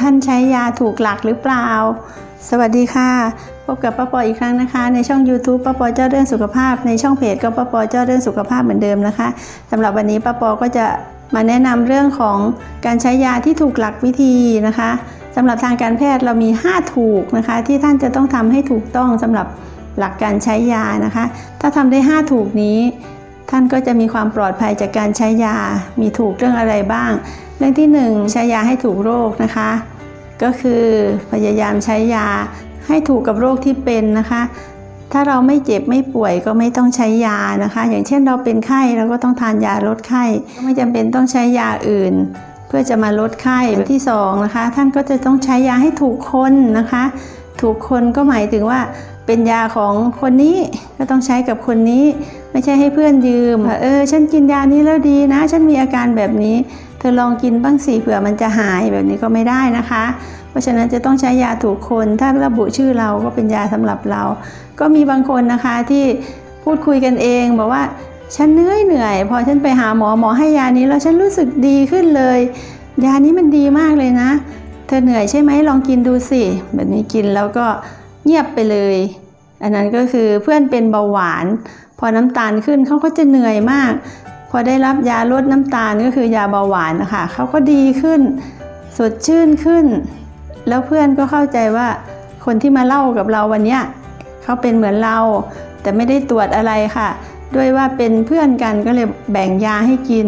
ท่านใช้ยาถูกหลักหรือเปล่า สวัสดีค่ะ พบกับป้าปออีกครั้งนะคะ ในช่อง YouTube ป้าปอเจ้าเรื่องสุขภาพ ในช่องเพจก็ป้าปอเจ้าเรื่องสุขภาพเหมือนเดิมนะคะสำหรับวันนี้ป้าปอก็จะมาแนะนำเรื่องของการใช้ยาที่ถูกหลักวิธีนะคะสำหรับทางการแพทย์เรามี 5 ถูกนะคะ ที่ท่านจะต้องทำให้ถูกต้องสำหรับหลักการใช้ยานะคะ ถ้าทำได้ 5 ถูกนี้ ท่านก็จะมีความปลอดภัยจากการใช้ยา มีถูกเรื่องอะไรบ้าง เรื่องที่ 1 ใช้ยาให้ถูกโรคนะคะ ก็คือพยายามใช้ยาให้ถูกกับโรคที่เป็นนะคะ ถ้าเราไม่เจ็บไม่ป่วยก็ไม่ต้องใช้ยานะคะ อย่างเช่นเราเป็นไข้เราก็ต้องทานยาลดไข้ไม่จำเป็นต้องใช้ยาอื่น เพื่อจะมาลดไข้ที่สองนะคะ ท่านก็จะต้องใช้ยาให้ถูกคนนะคะ ถูกคนก็หมายถึงว่าเป็นยาของคนนี้ก็ต้องใช้กับคนนี้ ไม่ใช่ให้เพื่อนยืมเออฉันกินยานี้แล้วดีนะ ฉันมีอาการแบบนี้ เธอลองกินบ้างสิเผื่อมันจะหายแบบนี้ก็ไม่ได้นะคะ เพราะฉะนั้นจะต้องใช้ยาถูกคนถ้าระบุชื่อเราก็เป็นยาสำหรับเรา ก็มีบางคนนะคะที่พูดคุยกันเองบอกว่าฉันเหนื่อยเหนื่อย พอฉันไปหาหมอหมอให้ยานี้แล้วฉันรู้สึกดีขึ้นเลย ยานี้มันดีมากเลยนะ ธอเหนื่อยใช่ไหมลองกินดูสิแบบนี้กินแล้วก็เงียบไปเลย อันนั้นก็คือเพื่อนเป็นเบาหวาน พอน้ำตาลขึ้นเขาก็จะเหนื่อยมาก พอได้รับยาลดน้ำตาลก็คือยาเบาหวานนะคะเขาก็ดีขึ้น สดชื่นขึ้น แล้วเพื่อนก็เข้าใจว่าคนที่มาเล่ากับเราวันเนี้ยเขาเป็นเหมือนเรา แต่ไม่ได้ตรวจอะไรค่ะ ด้วยว่าเป็นเพื่อนกันก็เลยแบ่งยาให้กิน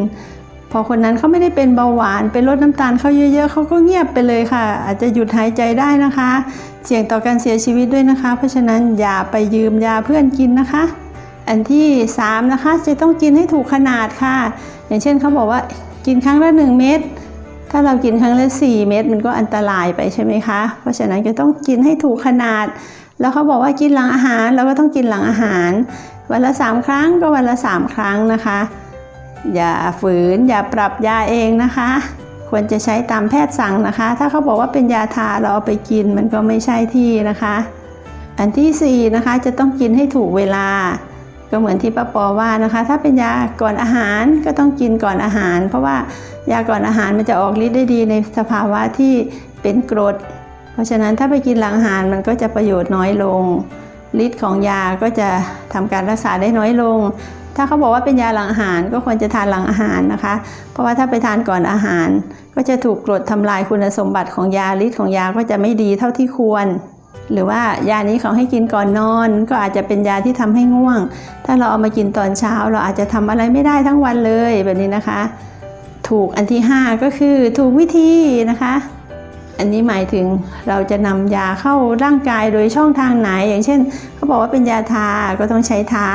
พอคนนั้นเขาไม่ได้เป็นเบาหวานเป็นลดน้ำตาลเขาเยอะ ๆเขาก็เงียบไปเลยค่ะ อาจจะหยุดหายใจได้นะคะ เสี่ยงต่อการเสียชีวิตด้วยนะคะ เพราะฉะนั้นอย่าไปยืมยาเพื่อนกินนะคะ อันที่ 3 นะคะ จะต้องกินให้ถูกขนาดค่ะ อย่างเช่นเขาบอกว่ากินครั้งละ 1 เม็ดถ้าเรากินครั้งละ 4 เม็ดมันก็อันตรายไปใช่ไหมคะ เพราะฉะนั้นจะต้องกินให้ถูกขนาด แล้วเขาบอกว่ากินหลังอาหารเราก็ต้องกินหลังอาหาร วันละ 3 ครั้งก็วันละ 3 ครั้งนะคะ อย่าฝืนอย่าปรับยาเองนะคะ ควรจะใช้ตามแพทย์สั่งนะคะ ถ้าเขาบอกว่าเป็นยาทาเราเอาไปกินมันก็ไม่ใช่ที่นะคะ อันที่4นะคะจะต้องกินให้ถูกเวลา ก็เหมือนที่ป้าปอว่านะคะ ถ้าเป็นยาก่อนอาหารก็ต้องกินก่อนอาหาร เพราะว่ายาก่อนอาหารมันจะออกฤทธิ์ได้ดีในสภาวะที่เป็นกรด เพราะฉะนั้นถ้าไปกินหลังอาหารมันก็จะประโยชน์น้อยลงฤทธิ์ของยาก็จะทำการรักษาได้น้อยลง ถ้าเขาบอกว่าเป็นยาหลังอาหารก็ควรจะทานหลังอาหารนะคะ เพราะว่าถ้าไปทานก่อนอาหาร ก็จะถูกกรดทำลายคุณสมบัติของยาฤทธิ์ของยาก็จะไม่ดีเท่าที่ควร หรือว่ายานี้เขาให้กินก่อนนอน ก็อาจจะเป็นยาที่ทำให้ง่วง ถ้าเราเอามากินตอนเช้า เราอาจจะทำอะไรไม่ได้ทั้งวันเลยแบบนี้นะคะ ถูกอันที่ 5 ก็คือถูกวิธีนะคะอันนี้หมายถึงเราจะนำยาเข้าร่างกายโดยช่องทางไหน อย่างเช่นเขาบอกว่าเป็นยาทาก็ต้องใช้ทา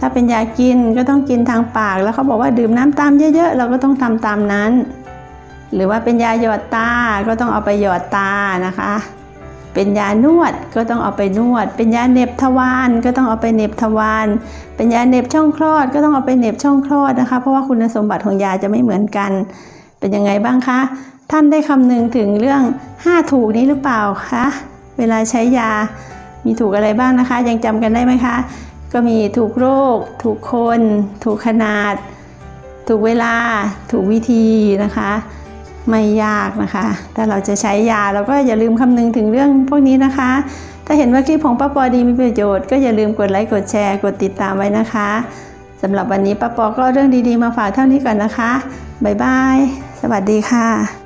ถ้าเป็นยากินก็ต้องกินทางปาก แล้วเขาบอกว่าดื่มน้ำตามเยอะๆ เราก็ต้องทำตามนั้น หรือว่าเป็นยาหยอดตา ก็ต้องเอาไปหยอดตานะคะ เป็นยานวดก็ต้องเอาไปนวด เป็นยาเน็บทวารก็ต้องเอาไปเน็บทวาร เป็นยาเน็บช่องคลอดก็ต้องเอาไปเน็บช่องคลอดนะคะ เพราะว่าคุณสมบัติของยาจะไม่เหมือนกัน เป็นยังไงบ้างคะ ท่านได้คำนึงถึงเรื่อง 5 ถูกนี้หรือเปล่าคะ เวลาใช้ยามีถูกอะไรบ้างนะคะ ยังจำกันได้ไหมคะ ก็มีถูกโรค ถูกคน ถูกขนาด ถูกเวลา ถูกวิธีนะคะ ไม่ยากนะคะ ถ้าเราจะใช้ยาเราก็อย่าลืมคำนึงถึงเรื่องพวกนี้นะคะ ถ้าเห็นว่าคลิปของป้าปอดีมีประโยชน์ก็อย่าลืมกดไลค์กดแชร์กดติดตามไว้นะคะสำหรับวันนี้ป้าปอก็เรื่องดีๆมาฝากเท่านี้ก่อนนะคะบ๊ายบาย สวัสดีค่ะ